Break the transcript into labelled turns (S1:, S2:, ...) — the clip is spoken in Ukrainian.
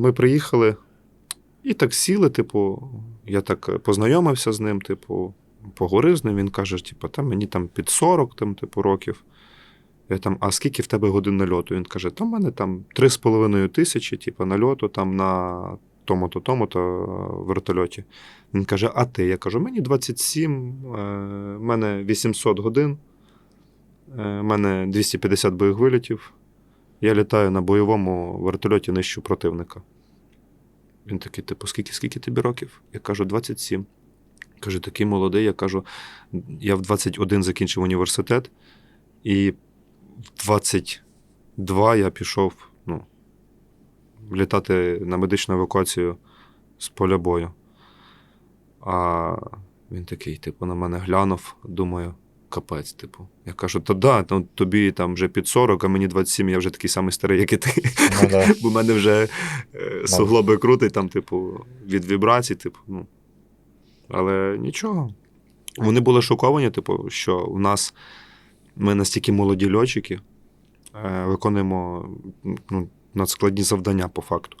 S1: Ми приїхали і так сіли, типу, я так познайомився з ним, типу, поговорив з ним. Він каже: типу, та мені там під 40 там, типу, років. Я там, а скільки в тебе годин нальоту? Він каже: та в мене там 3,5 тисячі, типу, нальоту там на тому-то, тому-то вертольоті. Він каже: А ти? Я кажу, мені 27, е, в мене 800 годин, е, в мене 250 бойових вилітів. Я літаю на бойовому вертольоті нищу противника. Він такий, типу, скільки, скільки тобі років? Я кажу, 27. Каже, такий молодий. Я кажу, я в 21 закінчив університет, і в 22 я пішов ну, літати на медичну евакуацію з поля бою. А він такий, типу, на мене глянув, думаю, капець, типу. Я кажу, та да, ну, тобі там вже під 40, а мені 27, я вже такий самий старий, як і ти.
S2: Ну, да.
S1: Бо в мене вже е, суглоби крутить, там, типу, від вібрацій, типу, ну. Але нічого. Вони були шоковані, типу, що в нас ми настільки молоді льотчики, е, виконуємо ну, надскладні завдання по факту.